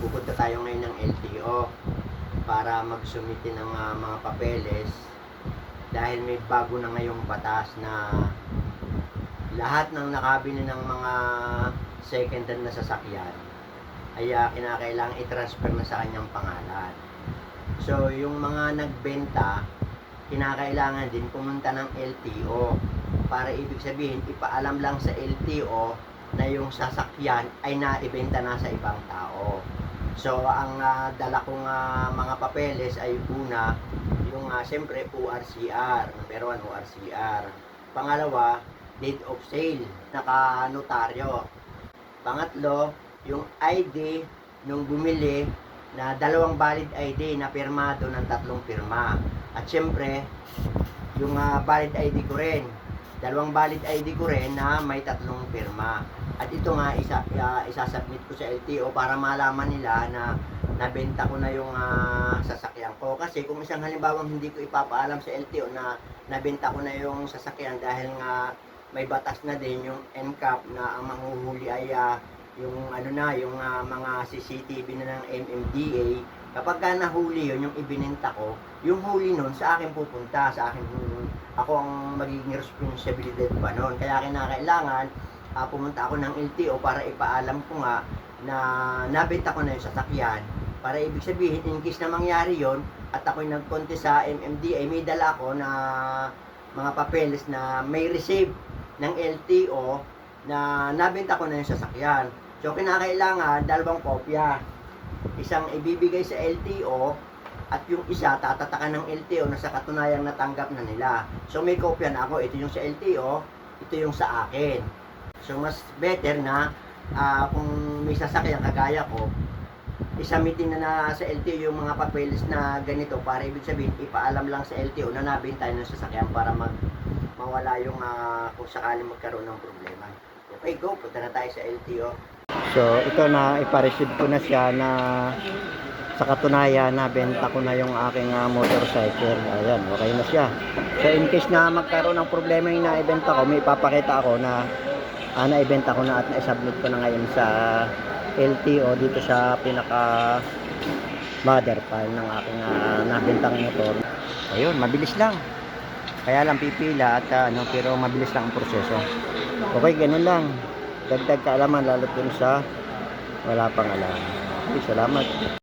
pupunta tayo ngayon ng LTO para magsumiti ng ah, mga papeles dahil may bago na ngayong batas na lahat ng nakabili ng mga second hand na sasakyan ay ah, kinakailangan i-transfer na sa kanyang pangalan. So, yung mga nagbenta, kinakailangan din pumunta ng LTO para ibig sabihin, ipaalam lang sa LTO na yung sasakyan ay naibenta na sa ibang tao. So, ang ah, dala kong ah, mga papeles ay una, yung uh, siyempre ORCR, number one ORCR. Pangalawa, date of sale, naka-notaryo. Pangatlo, yung ID nung bumili na dalawang valid ID na pirmado ng tatlong pirma. At syempre, yung ah, valid ID ko rin. Dalawang valid ID ko rin na may tatlong pirma. At ito nga isa uh, isasubmit ko sa LTO para malaman nila na nabenta ko na yung ah, sasakyan ko. Kasi kung isang halimbawang hindi ko ipapaalam sa LTO na nabenta ko na yung sasakyan dahil nga may batas na din yung NCAP na ang manghuhuli ay ah, yung ano na, yung ah, mga CCTV na ng MMDA, kapag ka nahuli yun, yung ibinenta ko, yung huli nun sa akin pupunta, sa akin, ako ang magiging responsibilidad pa nun. Kaya kinakailangan, ah, pumunta ako ng LTO para ipaalam ko nga na nabenta ko na yung sasakyan. Para ibig sabihin, in case na mangyari yon at ako'y nagkonte sa MMDA, may dala ako na mga papeles na may receive ng LTO na nabenta ko na yung sasakyan. So, kinakailangan dalawang kopya. Isang ibibigay sa LTO at yung isa tatatakan ng LTO na sa katunayang natanggap na nila. So, may kopya na ako. Ito yung sa LTO, ito yung sa akin. So, mas better na ah, kung may sasakyan kagaya ko, isamitin na na sa LTO yung mga papeles na ganito para ibig sabihin ipaalam lang sa LTO na nabenta ng sasakyan para mag mawala yung ah, kung sakali magkaroon ng problema. Okay, go. Punta na tayo sa LTO. So, ito na ipa-receive ko na siya na sa katunayan na benta ko na yung aking ah, motorcycle. Ayan, okay na siya. So, in case na magkaroon ng problema yung naibenta ko, may ipapakita ako na ah, naibenta ko na at na-submit ko na ngayon sa LTO dito sa pinaka mother file ng aking uh, nabentang motor. Ayun, mabilis lang. Kaya lang pipila at ah, ano, pero mabilis lang ang proseso. Okay, ganun lang. Dagdag kaalaman lalo dun sa wala pang alam. Okay, salamat.